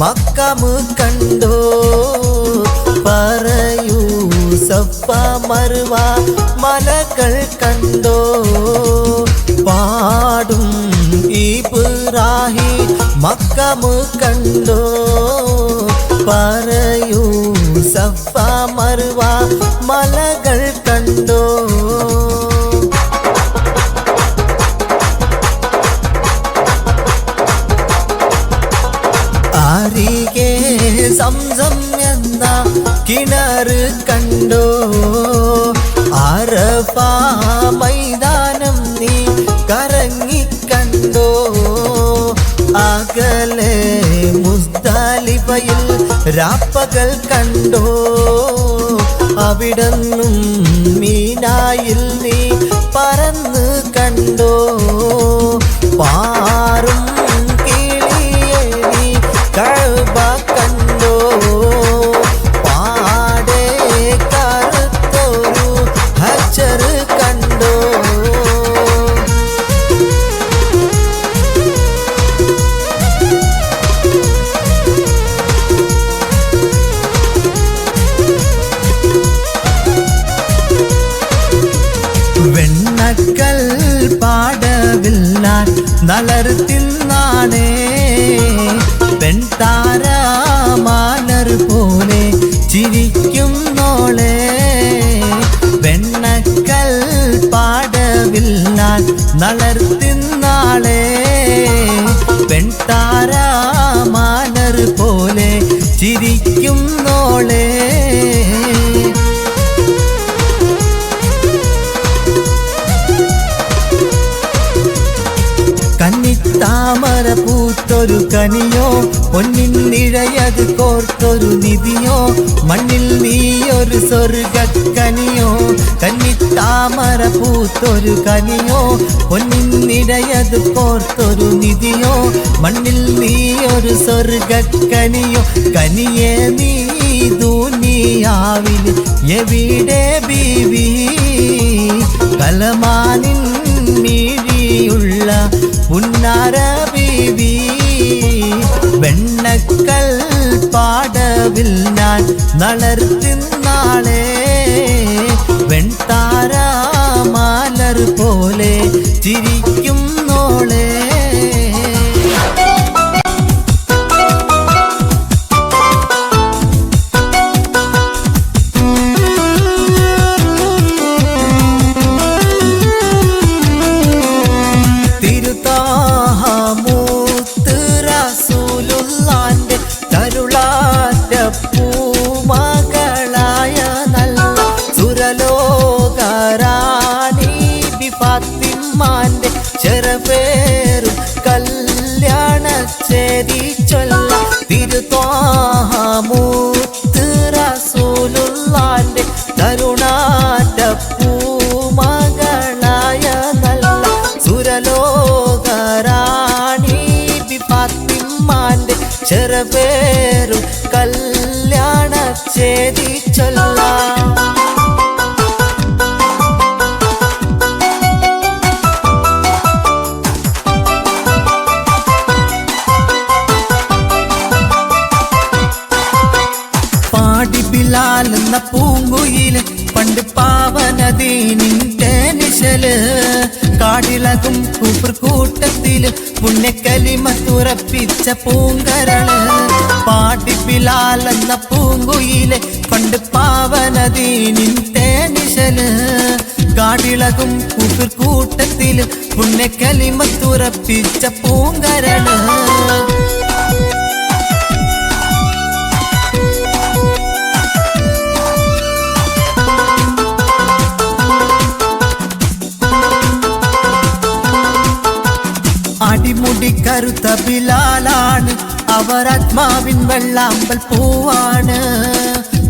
ಮಕ್ಕಮು ಕಂಡೋ ಪರಯೂ ಸಪ್ಪ ಮರುವ மலகள் கண்டோ? பாடும் ஈபுராகி மக்கமு கண்டோ? பறையூ சஃபா மருவா மலகள் கண்டோ? കിണറ് കണ്ടോ ആരഫ മൈതാനം നീ കറങ്ങിക്കണ്ടോ അകലെ മുസ്താലിഫയിൽ രാപ്പകൽ കണ്ടോ അവിടന്നും മീനായിൽ നീ പറന്ന് കണ്ടോ പാറും ഞാൻ കന്നിത്താമര പൂത്തൊരു കനിയോ? പൊന്നിൻ നിഴയത് കോർത്തൊരു നിധിയോ? മണ്ണിൽ നീയൊരു സ്വർഗക്കനിയോ? കന്നിത്താമര പൂത്തൊരു കനിയോ? പൊന്നിൻ നിഴയത് കോർത്തൊരു നിധിയോ? മണ്ണിൽ നീയൊരു സ്വർഗക്കനിയോ? കനിയെ നീ ദൂനിയാവിൽ എവിടെ ബീവി? കലമാനിൻ മീഴിയുള്ള പാടവിൽ ഞാൻ നളർത്തിന്നാളേ വെൺതാരാമാലർ പോലെ ചിരിക്കുന്നോളെ ഫാത്തിമാന്റെ ചെറുപേരും കല്യാണ ചേരി ചൊല്ല. തിരുത്താമൂത്ത് റസൂലുള്ളാന്റെ തരുണാറ്റ പൂമകളായ നല്ല. സുരലോകറാണി ഫാത്തിമാന്റെ ചെറുപേരും പാടി പൂങ്കുയിൽ പണ്ട് പാവനദീനിന്റെ നിശൽ കാടിളകും കൂട്ടത്തിൽ പുണ്യക്കലിമ തുറപ്പിച്ച പൂങ്കരൾ. പാടിപ്പിലാലെന്ന പൂങ്കുയിലെ പണ്ട് പാവനദീനിന്റെ നിശൽ കാടിളകും കൂട്ടത്തിൽ പുണ്യക്കലിമ തുറപ്പിച്ച പൂങ്കരൾ. കറുത്ത ബിലാലാണ്. അവർ ആത്മാവിൻ വെള്ളാമ്പൽ പൂവാണ്.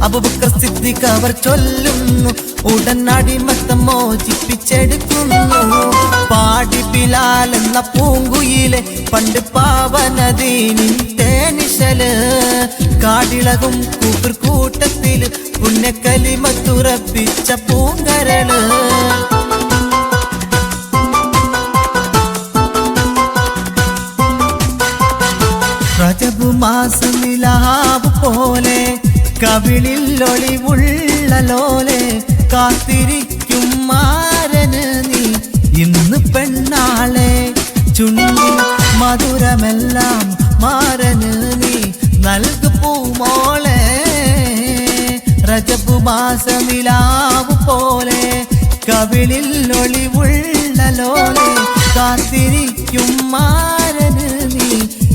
അബുബക്കർ സിദ്ദിഖ് അവർ ചൊല്ലുന്നു. ഉടൻ അടിമത്തം മോചിപ്പിച്ചെടുക്കുന്നു. പാടി ബിലാൽ എന്ന പൂങ്കുയിലെ പണ്ട് പാവനദീനിൻ തേനിശൽ. കാടിളകും കൂപ്പിർ കൂട്ടത്തിൽ പുണ്യക്കലിമ തുറപ്പിച്ച പൂങ്കരൾ. മാസനിലാവ് പോലെ കവിളിൽ ഒളിവുള്ള ലോലെ കാത്തിരിക്കും മാരന് നീ. ഇന്ന് പെണ്ണാളെ ചുണ്ടി മധുരമെല്ലാം മാരന് നീ. നൽകു പൂമോളെ രജപു മാസനിലാവ് പോലെ കവിളിൽ ഒളിവുള്ള ലോലെ കാത്തിരിക്കും മാ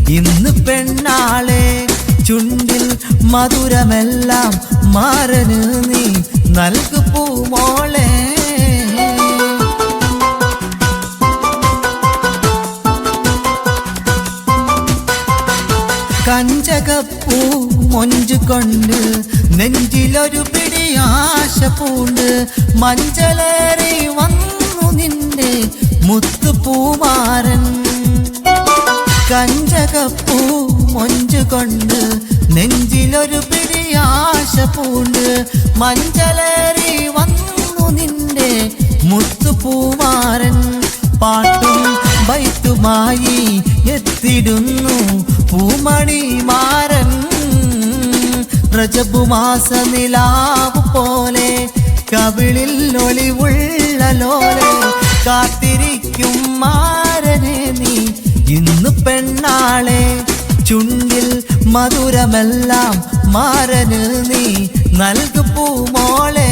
ഇന്ന് പെണ്ണാളെ ചുണ്ടിൽ മധുരമെല്ലാം മാരന് നീ നൽകു പൂമോളെ കഞ്ചകപ്പൂ മൊഞ്ചു കൊണ്ട് നെഞ്ചിലൊരു പിടിയാശ പൂണ്ട് മഞ്ചലേറി വന്നു നിന്റെ മുത്തുപൂമാരൻ. കഞ്ചകപ്പൂ മൊഞ്ചുകൊണ്ട് നെഞ്ചിലൊരു പിടിയാശ പൂണ്ട് മഞ്ചലേറി വന്നു നിന്റെ മുത്തുപൂമാരൻ പാട്ടും ബൈത്തുമായി എത്തിടുന്നു പൂമണി മാരൻ. റജബു മാസ നിലാവ് പോലെ കവിളിൽ ഒളിവുള്ള ലോലെ കാത്തിരിക്കും ഇന്ന് പെണ്ണാളെ ചുണ്ടിൽ മധുരമെല്ലാം മാരന് നീ നൽകു പൂമോളെ